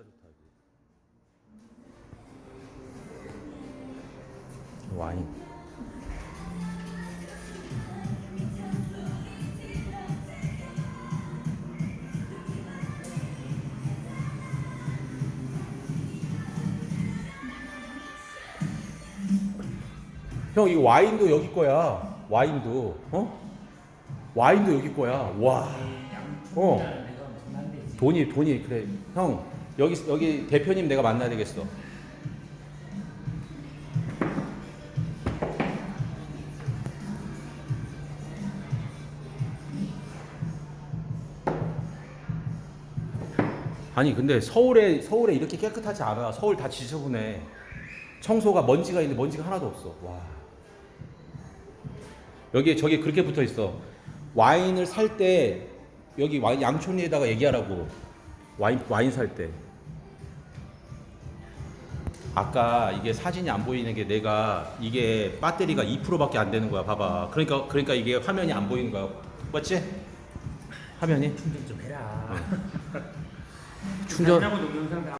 진짜 좋다 여기. 와인. 형 이거 와인도 여기 거야. 와인도 어? 와인도 여기 거야. 와. 어. 돈이 돈이 그래. 형 여기 여기 대표님 내가 만나야 되겠어. 아니 근데 서울에 서울에 이렇게 깨끗하지 않아. 서울 다 지저분해. 청소가 먼지가 있는데 먼지가 하나도 없어. 와. 여기 저기 그렇게 붙어 있어. 와인을 살 때 여기 와- 양촌리에다가 얘기하라고. 와인 와인 살 때. 아까 이게 사진이 안 보이는 게 내가 이게 배터리가 2%밖에 안 되는 거야. 봐봐. 그러니까 그러니까 이게 화면이 안 보이는 거야. 맞지? 화면이 충전 좀 해라. 충전 동영상 다